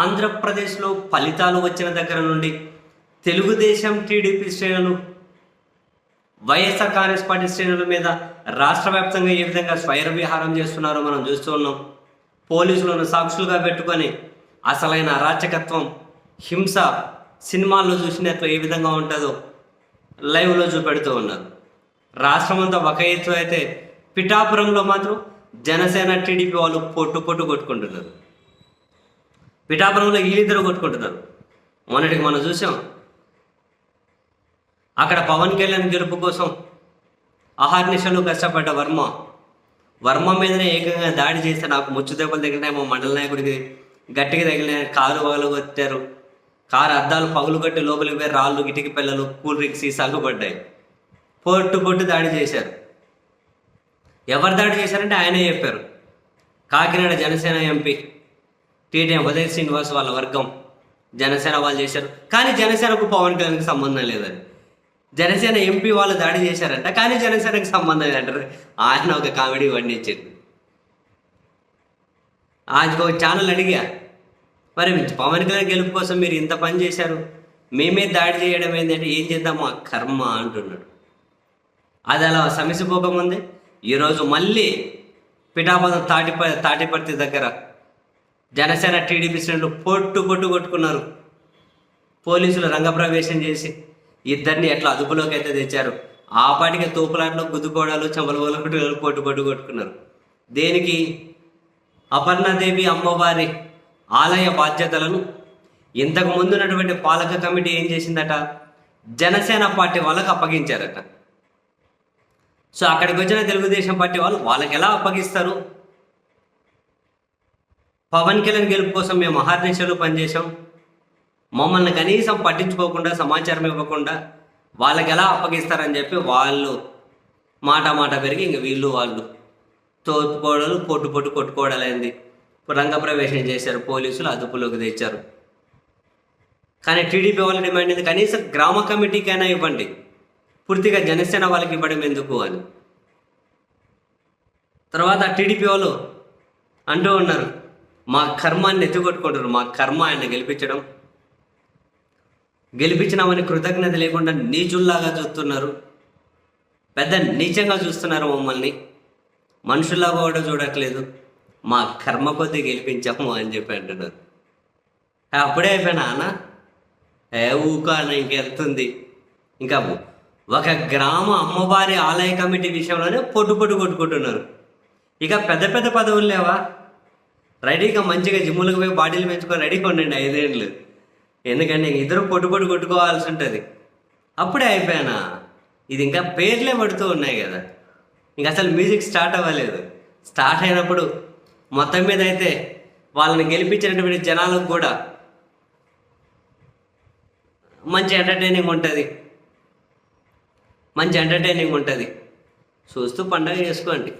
ఆంధ్రప్రదేశ్లో ఫలితాలు వచ్చిన దగ్గర నుండి తెలుగుదేశం టీడీపీ శ్రేణులు వైఎస్ఆర్ కాంగ్రెస్ పార్టీ శ్రేణుల మీద రాష్ట్ర వ్యాప్తంగా ఏ విధంగా స్వైర విహారం చేస్తున్నారో మనం చూస్తూ ఉన్నాం. పోలీసులను సాక్షులుగా పెట్టుకొని అసలైన అరాచకత్వం హింస సినిమాల్లో చూసినట్లు ఏ విధంగా ఉంటుందో లైవ్లో చూపెడుతూ ఉన్నారు. రాష్ట్రం అంతా ఒక ఎత్తు అయితే పిఠాపురంలో మాత్రం జనసేన టీడీపీ వాళ్ళు పొట్టు పొట్టు కొట్టుకుంటున్నారు. పిఠాపురంలో వీళ్ళిద్దరు కొట్టుకుంటున్నారు. మొన్నటికి మనం చూసాం. అక్కడ పవన్ కళ్యాణ్ గెలుపు కోసం అహర్నిశలు కష్టపడ్డ వర్మ. వర్మ మీదనే ఏకంగా దాడి చేస్తే నాకు ముచ్చు దెబ్బలు తగిలినాయి మా మండల నాయకుడికి గట్టిగా తగిలినాయి. కారు పగలు కొట్టారు. కారు అద్దాలు పగులు కొట్టి లోపలికి పోయి రాళ్ళు గిటికి పిల్లలు కూల్ డ్రింక్స్ సీసాలు పొట్టు పొట్టు దాడి చేశారు. ఎవరు దాడి చేశారంటే ఆయనే చెప్పారు. కాకినాడ జనసేన ఎంపీ. టీటీఎం ఉదయ్ శ్రీనివాస్ వాళ్ళ వర్గం జనసేన వాళ్ళు చేశారు. కానీ జనసేనకు పవన్ కళ్యాణ్కి సంబంధం లేదని. జనసేన ఎంపీ వాళ్ళు దాడి చేశారంట కానీ జనసేనకు సంబంధం లేదంటారు. ఆయన ఒక కామెడీ వండించింది ఆయనకు ఒక ఛానల్ అడిగా మరి పవన్ కళ్యాణ్ గెలుపు కోసం మీరు ఇంత పని చేశారు? మేమే దాడి చేయడం ఏంటంటే ఏం చేద్దాం? మా కర్మ అంటున్నాడు. అది అలా సమసిపోకముందే ఈరోజు మళ్ళీ పిఠాపదం తాటిప తాటిపర్తి దగ్గర జనసేన టీడీపీ శ్రేణులు పొట్టు పొట్టు కొట్టుకున్నారు. పోలీసులు రంగప్రవేశం చేసి ఇద్దరిని ఎట్లా అదుపులోకి అయితే తెచ్చారు? ఆ పాటికి తోపులాట్లో గుద్దుకోవడాలు చెంపలు కొట్టుకోవడాలు పొట్టు పొట్టు కొట్టుకున్నారు. దేనికి? అపర్ణాదేవి అమ్మవారి ఆలయ బాధ్యతలను. ఇంతకు ముందు ఉన్నటువంటి పాలక కమిటీ ఏం చేసిందట? జనసేన పార్టీ వాళ్ళకు అప్పగించారట. సో అక్కడికి వచ్చిన తెలుగుదేశం పార్టీ వాళ్ళు వాళ్ళకి ఎలా అప్పగిస్తారు? పవన్ కళ్యాణ్ గెలుపు కోసం మేము అహర్నిశలు పనిచేసాం మమ్మల్ని కనీసం పట్టించుకోకుండా సమాచారం ఇవ్వకుండా వాళ్ళకి ఎలా అప్పగిస్తారని చెప్పి వాళ్ళు మాట మాట పెరిగి ఇంక వీళ్ళు వాళ్ళు తోపుకోవడాలు పొట్టు పొట్టు కొట్టుకోవడాలైంది రంగప్రవేశం చేశారు పోలీసులు అదుపులోకి తెచ్చారు. కానీ టీడీపీ వాళ్ళ డిమాండ్ ఏంది కనీసం గ్రామ కమిటీకైనా ఇవ్వండి. పూర్తిగా జనసేన వాళ్ళకి ఇవ్వడం ఎందుకు అని. తర్వాత టీడీపీ వాళ్ళు అంటూ ఉన్నారు మా కర్మాన్ని ఎత్తుకొట్టుకుంటారు. మా కర్మ ఆయన గెలిపించడం. గెలిపించినామని కృతజ్ఞత లేకుండా నీచుల్లాగా చూస్తున్నారు. పెద్ద నీచంగా చూస్తున్నారు మమ్మల్ని. మనుషుల్లాగా కూడా చూడట్లేదు. మా కర్మ కొద్దీ గెలిపించాము అని చెప్పి అంటున్నారు. అప్పుడే అయిపోయినా అన్న? ఏ ఊకాన ఇంకెళ్తుంది ఇంకా ఒక గ్రామ అమ్మవారి ఆలయ కమిటీ విషయంలోనే పొట్టు పొట్టు కొట్టుకుంటున్నారు. ఇక పెద్ద పెద్ద పదవులు లేవా? రెడీగా మంచిగా జిమ్ములకు పోయి బాడీలు పెంచుకొని రెడీగా ఉండండి ఐదేళ్ళు ఎందుకంటే ఇద్దరు పొట్టు పొట్టు కొట్టుకోవాల్సి ఉంటుంది. అప్పుడే అయిపోయానా? ఇది ఇంకా పేర్లే పడుతూ ఉన్నాయి కదా. ఇంక అసలు మ్యూజిక్ స్టార్ట్ అవ్వలేదు. స్టార్ట్ అయినప్పుడు మొత్తం మీద అయితే వాళ్ళని గెలిపించినటువంటి జనాలకు కూడా మంచి ఎంటర్టైనింగ్ ఉంటుంది. మంచి ఎంటర్టైనింగ్ ఉంటుంది. చూస్తూ పండగ చేసుకోండి.